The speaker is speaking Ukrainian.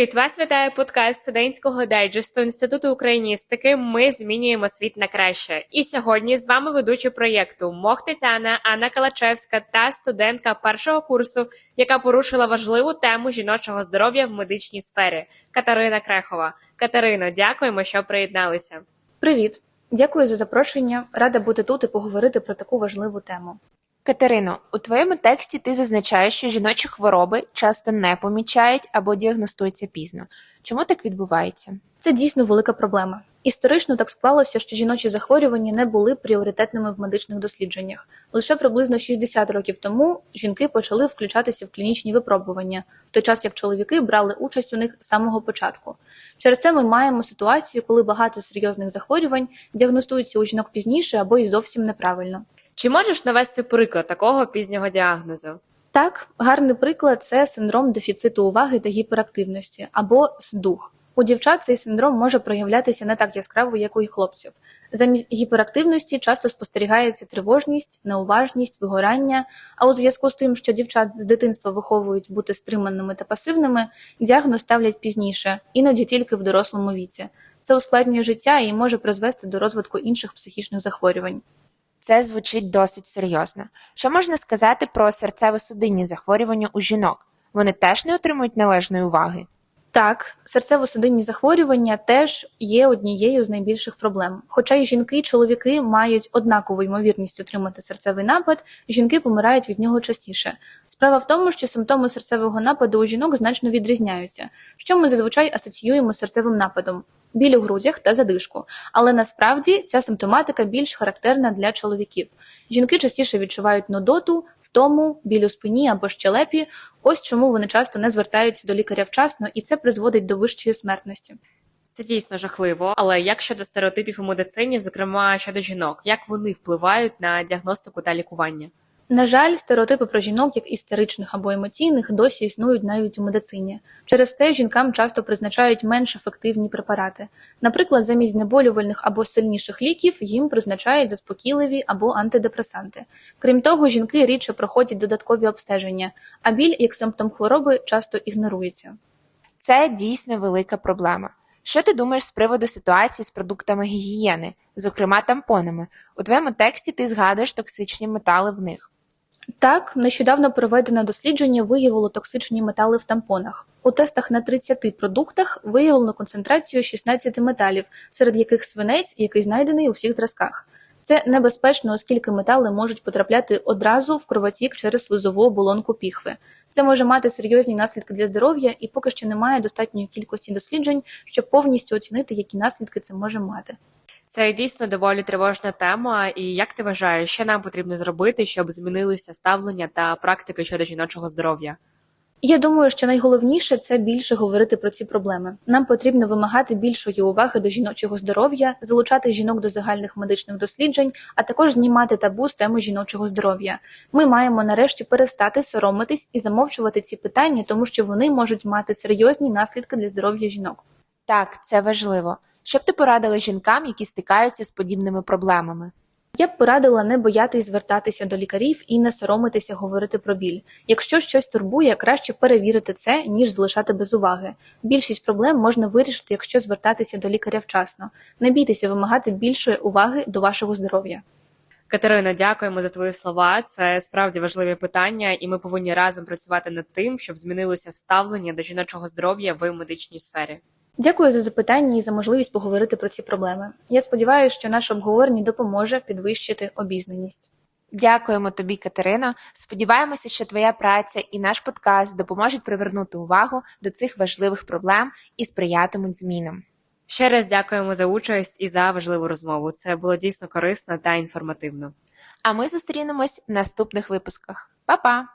Привіт! Вас вітає подкаст студентського дайджесту Інституту україністики. Ми змінюємо світ на краще. І сьогодні з вами ведучі проєкту Мох Тетяна, Анна Калачевська та студентка першого курсу, яка порушила важливу тему жіночого здоров'я в медичній сфері Катерина Крехова. Катерино, дякуємо, що приєдналися. Привіт, дякую за запрошення. Рада бути тут і поговорити про таку важливу тему. Катерино, у твоєму тексті ти зазначаєш, що жіночі хвороби часто не помічають або діагностуються пізно. Чому так відбувається? Це дійсно велика проблема. Історично так склалося, що жіночі захворювання не були пріоритетними в медичних дослідженнях. Лише приблизно 60 років тому жінки почали включатися в клінічні випробування, в той час як чоловіки брали участь у них з самого початку. Через це ми маємо ситуацію, коли багато серйозних захворювань діагностуються у жінок пізніше або й зовсім неправильно. Чи можеш навести приклад такого пізнього діагнозу? Так, гарний приклад це синдром дефіциту уваги та гіперактивності або СДУХ. У дівчат цей синдром може проявлятися не так яскраво, як у хлопців. Замість гіперактивності часто спостерігається тривожність, неуважність, вигорання. А у зв'язку з тим, що дівчат з дитинства виховують бути стриманими та пасивними, діагноз ставлять пізніше, іноді тільки в дорослому віці. Це ускладнює життя і може призвести до розвитку інших психічних захворювань. Це звучить досить серйозно. Що можна сказати про серцево-судинні захворювання у жінок? Вони теж не отримують належної уваги. Так, серцево-судинні захворювання теж є однією з найбільших проблем. Хоча і жінки, і чоловіки мають однакову ймовірність отримати серцевий напад, жінки помирають від нього частіше. Справа в тому, що симптоми серцевого нападу у жінок значно відрізняються, що ми зазвичай асоціюємо з серцевим нападом біль у грудях та задишку. Але насправді ця симптоматика більш характерна для чоловіків. Жінки частіше відчувають нудоту, втому, біль у спині або щелепі. Ось чому вони часто не звертаються до лікаря вчасно, і це призводить до вищої смертності. Це дійсно жахливо, але як щодо стереотипів у медицині, зокрема щодо жінок, як вони впливають на діагностику та лікування? На жаль, стереотипи про жінок, як істеричних або емоційних, досі існують навіть у медицині. Через це жінкам часто призначають менш ефективні препарати. Наприклад, замість знеболювальних або сильніших ліків їм призначають заспокійливі або антидепресанти. Крім того, жінки рідше проходять додаткові обстеження, а біль як симптом хвороби часто ігнорується. Це дійсно велика проблема. Що ти думаєш з приводу ситуації з продуктами гігієни, зокрема тампонами? У твоєму тексті ти згадуєш токсичні метали в них. Так, нещодавно проведене дослідження виявило токсичні метали в тампонах. У тестах на 30 продуктах виявлено концентрацію 16 металів, серед яких свинець, який знайдений у всіх зразках. Це небезпечно, оскільки метали можуть потрапляти одразу в кровотік через слизову оболонку піхви. Це може мати серйозні наслідки для здоров'я, і поки що немає достатньої кількості досліджень, щоб повністю оцінити, які наслідки це може мати. Це дійсно доволі тривожна тема. І як ти вважаєш, що нам потрібно зробити, щоб змінилися ставлення та практики щодо жіночого здоров'я? Я думаю, що найголовніше це більше говорити про ці проблеми. Нам потрібно вимагати більшої уваги до жіночого здоров'я, залучати жінок до загальних медичних досліджень, а також знімати табу з теми жіночого здоров'я. Ми маємо нарешті перестати соромитись і замовчувати ці питання, тому що вони можуть мати серйозні наслідки для здоров'я жінок. Так, це важливо. Що б ти порадила жінкам, які стикаються з подібними проблемами? Я б порадила не боятись звертатися до лікарів і не соромитися говорити про біль. Якщо щось турбує, краще перевірити це, ніж залишати без уваги. Більшість проблем можна вирішити, якщо звертатися до лікаря вчасно. Не бійтеся вимагати більшої уваги до вашого здоров'я. Катерина, дякуємо за твої слова. Це справді важливі питання, і ми повинні разом працювати над тим, щоб змінилося ставлення до жіночого здоров'я в медичній сфері. Дякую за запитання і за можливість поговорити про ці проблеми. Я сподіваюся, що наше обговорення допоможе підвищити обізнаність. Дякуємо тобі, Катерино. Сподіваємося, що твоя праця і наш подкаст допоможуть привернути увагу до цих важливих проблем і сприятимуть змінам. Ще раз дякуємо за участь і за важливу розмову. Це було дійсно корисно та інформативно. А ми зустрінемось в наступних випусках. Па-па!